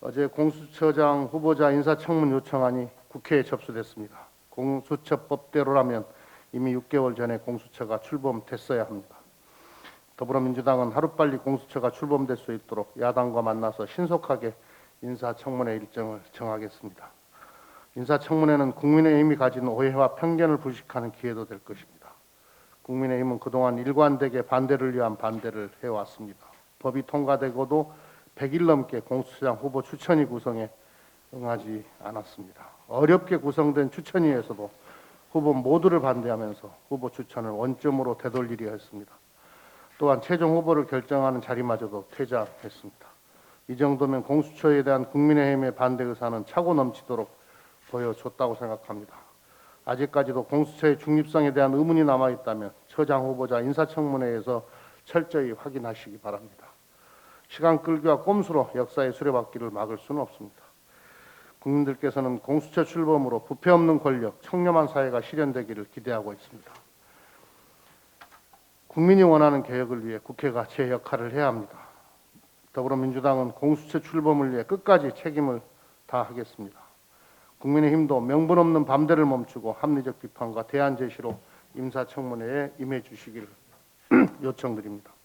어제 공수처장 후보자 인사청문 요청안이 국회에 접수됐습니다. 공수처법대로라면 이미 6개월 전에 공수처가 출범됐어야 합니다. 더불어민주당은 하루빨리 공수처가 출범될 수 있도록 야당과 만나서 신속하게 인사청문회 일정을 정하겠습니다. 인사청문회는 국민의힘이 가진 오해와 편견을 부식하는 기회도 될 것입니다. 국민의힘은 그동안 일관되게 반대를 위한 반대를 해왔습니다. 법이 통과되고도 100일 넘게 공수처장 후보 추천위 구성에 응하지 않았습니다. 어렵게 구성된 추천위에서도 후보 모두를 반대하면서 후보 추천을 원점으로 되돌리려 했습니다. 또한 최종 후보를 결정하는 자리마저도 퇴장했습니다. 이 정도면 공수처에 대한 국민의힘의 반대 의사는 차고 넘치도록 보여줬다고 생각합니다. 아직까지도 공수처의 중립성에 대한 의문이 남아 있다면 처장 후보자 인사청문회에서 철저히 확인하시기 바랍니다. 시간 끌기와 꼼수로 역사의 수레바퀴를 막을 수는 없습니다. 국민들께서는 공수처 출범으로 부패 없는 권력, 청렴한 사회가 실현되기를 기대하고 있습니다. 국민이 원하는 개혁을 위해 국회가 제 역할을 해야 합니다. 더불어민주당은 공수처 출범을 위해 끝까지 책임을 다하겠습니다. 국민의힘도 명분 없는 밤대를 멈추고 합리적 비판과 대안 제시로 임사청문회에 임해 주시기를 요청드립니다.